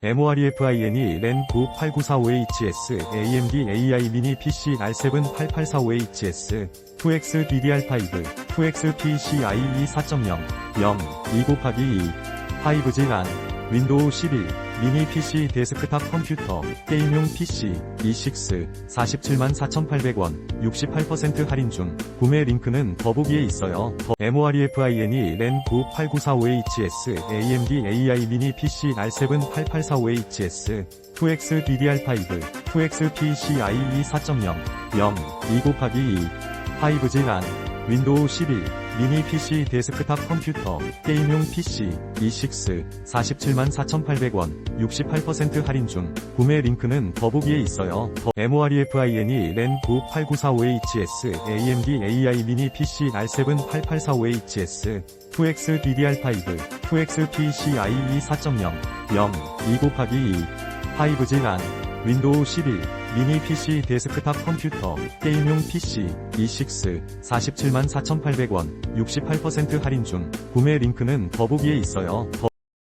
MOREFINE 랜 98945HS AMD AI 미니 PC R7 8845HS 2X DDR5 2X PCIe 4.0 0 2 곱하기 2 5G 란 윈도우 11 미니 PC 데스크탑 컴퓨터 게임용 PC E6 474,800원 68% 할인 중. 구매 링크는 더보기에 있어요. 더 MOREFINE 랜 98945HS AMD AI 미니 PC R7 8845HS 2X DDR5 2X PCIe 4.0 0 2 곱하기 2 5G 란 윈도우 11 미니 PC 데스크탑 컴퓨터 게임용 PC E6 474,800원 68% 할인 중. 구매 링크는 더보기에 있어요. 더 MOREFINE 랜 98945HS AMD AI 미니 PC R7 8845HS 2X DDR5 2X PCIe 4.0 0 2 곱하기 2 5G 란 윈도우 11 미니 PC 데스크탑 컴퓨터 게임용 PC E6 474,800원 68% 할인 중 구매 링크는 더보기에 있어요. 더